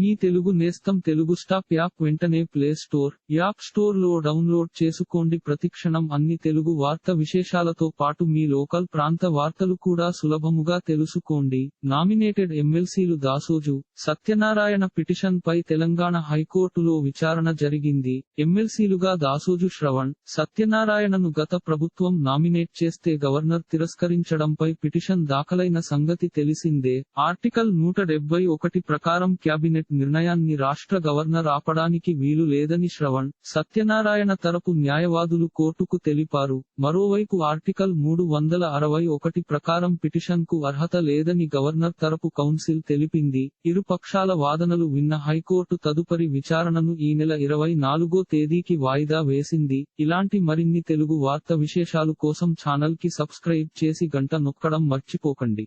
మీ తెలుగు నేస్తం Telugu stop app వెంటనే play store app స్టోర్లో డౌన్లోడ్ చేసుకోండి. ప్రతిక్షణం అన్ని తెలుగు వార్త విశేషాలతో పాటు మీ లోకల్ ప్రాంత వార్తలు కూడా సులభముగా తెలుసుకోండి. నామినేటెడ్ ఎమ్మెల్సీలు దాసోజు సత్యనారాయణ పిటిషన్ పై తెలంగాణ హైకోర్టులో విచారణ జరిగింది. ఎమ్మెల్సీలుగా దాసోజు శ్రవణ్ సత్యనారాయణను గత ప్రభుత్వం నామినేట్ చేస్తే గవర్నర్ తిరస్కరించడంపై పిటిషన్ దాఖలైన సంగతి తెలిసిందే. ఆర్టికల్ నూట ఒకటి ప్రకారం క్యాబినెట్ నిర్ణయాన్ని రాష్ట్ర గవర్నర్ ఆపడానికి వీలు లేదని శ్రవణ్ సత్యనారాయణ తరపు న్యాయవాదులు కోర్టుకు తెలిపారు. మరోవైపు ఆర్టికల్ మూడు వందల అరవై ఒకటి ప్రకారం పిటిషన్కు అర్హత లేదని గవర్నర్ తరపు కౌన్సిల్ తెలిపింది. ఇరు పక్షాల వాదనలు విన్న హైకోర్టు తదుపరి విచారణను ఈ నెల ఇరవై నాలుగో తేదీకి వాయిదా వేసింది. ఇలాంటి మరిన్ని తెలుగు వార్త విశేషాలు కోసం ఛానల్కి సబ్స్క్రైబ్ చేసి గంట నొక్కడం మర్చిపోకండి.